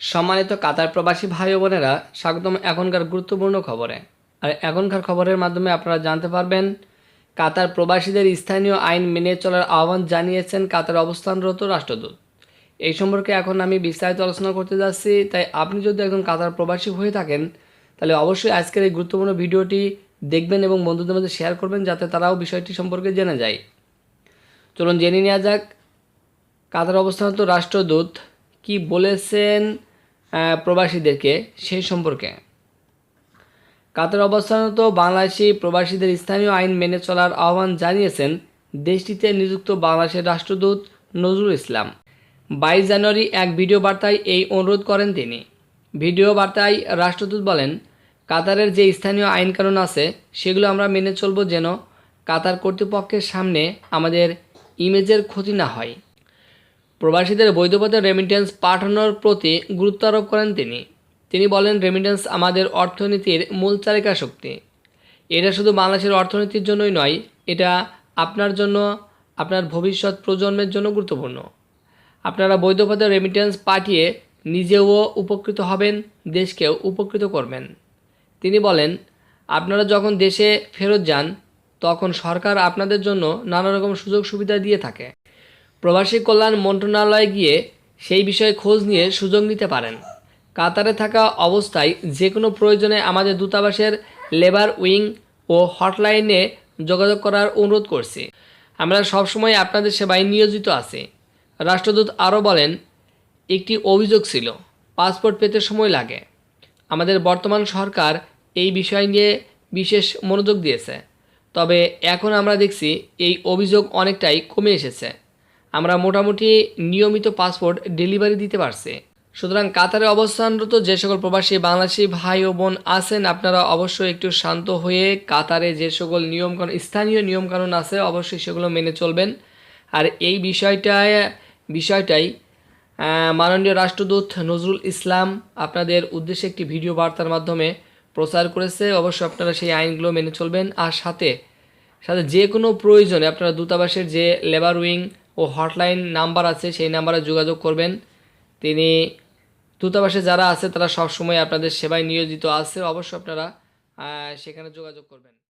সম্মানিত কাতার প্রবাসী ভাই বোনেরা, স্বাগতম এখনকার গুরুত্বপূর্ণ খবরে। আর এখনকার খবরের মাধ্যমে আপনারা জানতে পারবেন, কাতার প্রবাসীদের স্থানীয় আইন মেনে চলার আহ্বান জানিয়েছেন কাতার অবস্থানরত রাষ্ট্রদূত। এই সম্পর্কে এখন আমি বিস্তারিত আলোচনা করতে যাচ্ছি, তাই আপনি যদি একজন কাতার প্রবাসী হয়ে থাকেন, তাহলে অবশ্যই আজকের এই গুরুত্বপূর্ণ ভিডিওটি দেখবেন এবং বন্ধুদের মধ্যে শেয়ার করবেন, যাতে তারাও বিষয়টি সম্পর্কে জেনে যায়। চলুন জেনে নেওয়া যাক, কাতার অবস্থানত রাষ্ট্রদূত কি বলেছেন প্রবাসীদেরকে সেই সম্পর্কে। কাতার অবস্থানত বাংলাদেশি প্রবাসীদের স্থানীয় আইন মেনে চলার আহ্বান জানিয়েছেন দেশটিতে নিযুক্ত বাংলাদেশের রাষ্ট্রদূত নজরুল ইসলাম। বাইশ জানুয়ারি এক ভিডিও বার্তায় এই অনুরোধ করেন তিনি। ভিডিও বার্তায় রাষ্ট্রদূত বলেন, কাতারের যে স্থানীয় আইন কানুন আছে, সেগুলো আমরা মেনে চলব যেন কাতার কর্তৃপক্ষের সামনে আমাদের ইমেজের ক্ষতি না হয়। প্রবাসীদের বৈধ পথে রেমিটেন্স পাঠানোর প্রতি গুরুত্ব আরোপ করেন তিনি। তিনি বলেন রেমিটেন্স আমাদের অর্থনীতির মূল চালিকা শক্তি। এটা শুধু বাংলাদেশের অর্থনীতির জন্যই নয়, এটা আপনার জন্য, আপনার ভবিষ্যৎ প্রজন্মের জন্য গুরুত্বপূর্ণ। আপনারা বৈধ পথে রেমিটেন্স পাঠিয়ে নিজেও উপকৃত হবেন, দেশকেও উপকৃত করবেন। তিনি বলেন, আপনারা যখন দেশে ফেরত যান, তখন সরকার আপনাদের জন্য নানা রকম সুযোগ সুবিধা দিয়ে থাকে। প্রবাসী কল্যাণ মন্ত্রণালয়ে গিয়ে সেই বিষয়ে খোঁজ নিয়ে সুযোগ নিতে পারেন। কাতারে থাকা অবস্থায় যে কোনো প্রয়োজনে আমাদের দূতাবাসের লেবার উইং ও হটলাইনে যোগাযোগ করার অনুরোধ করছি। আমরা সবসময় আপনাদের সেবায় নিয়োজিত আছি। রাষ্ট্রদূত আরও বলেন, একটি অভিযোগ ছিল, পাসপোর্ট পেতে সময় লাগে। আমাদের বর্তমান সরকার এই বিষয় নিয়ে বিশেষ মনোযোগ দিয়েছে। তবে এখন আমরা দেখছি এই অভিযোগ অনেকটাই কমে এসেছে। আমরা মোটামুটি নিয়মিত পাসপোর্ট ডেলিভারি দিতে পারছি। সুতরাং কাতারে অবস্থানরত যে সকল প্রবাসী বাংলাদেশি ভাই ও বোন আছেন, আপনারা অবশ্যই একটু শান্ত হয়ে কাতারে যে সকল নিয়মকানুন, স্থানীয় নিয়মকানুন আছে, অবশ্যই সেগুলো মেনে চলবেন। আর এই বিষয়টায়, বিষয়টাই মাননীয় রাষ্ট্রদূত নজরুল ইসলাম আপনাদের উদ্দেশ্যে একটি ভিডিও বার্তার মাধ্যমে প্রচার করেছে। অবশ্যই আপনারা সেই আইনগুলো মেনে চলবেন। আর সাথে সাথে যে কোনো প্রয়োজনে আপনারা দূতাবাসের যে লেবার উইং ও হটলাইন নাম্বার আছে, সেই নাম্বারে যোগাযোগ করবেন। তিনি দূতাবাসে যারা আছে, তারা সবসময় আপনাদের সেবায় নিয়োজিত আছে। অবশ্যই আপনারা সেখানে যোগাযোগ করবেন।